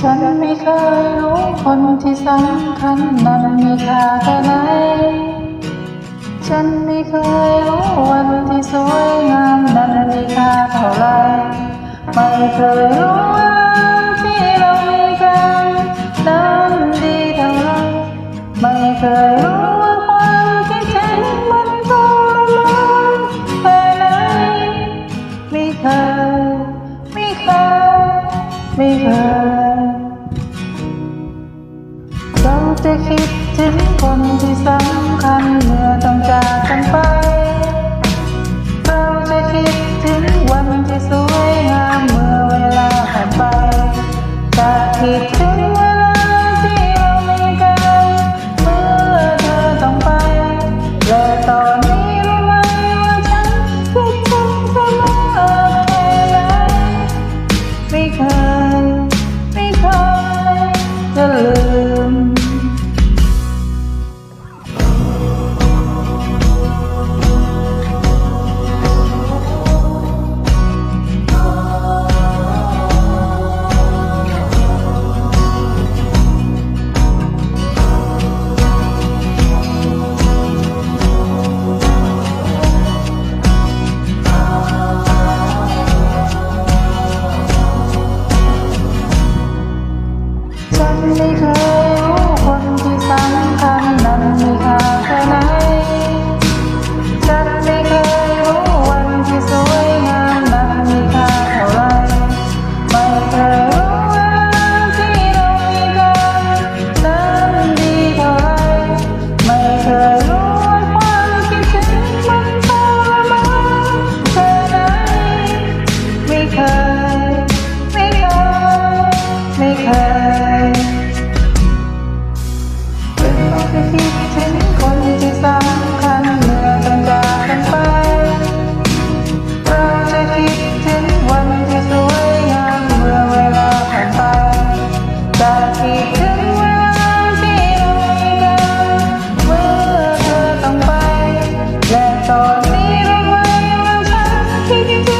ฉันไม่เคยรู้คนที่สำคัญนั้นมีค่าแค่ไหน ฉันไม่เคยรู้วันที่สวยงามนั้นมีค่าเท่าไร ไม่เคยรู้ว่าที่เรามีกันนั้นดีเท่าไหรไม่เคยรู้ว่าความคิดถึงมันทรมานแค่ไหนไม่เคย ไม่เคย ไม่เคย เราจะคิดถึงคนที่สำคัญเมื่อต้องจากกัน can you?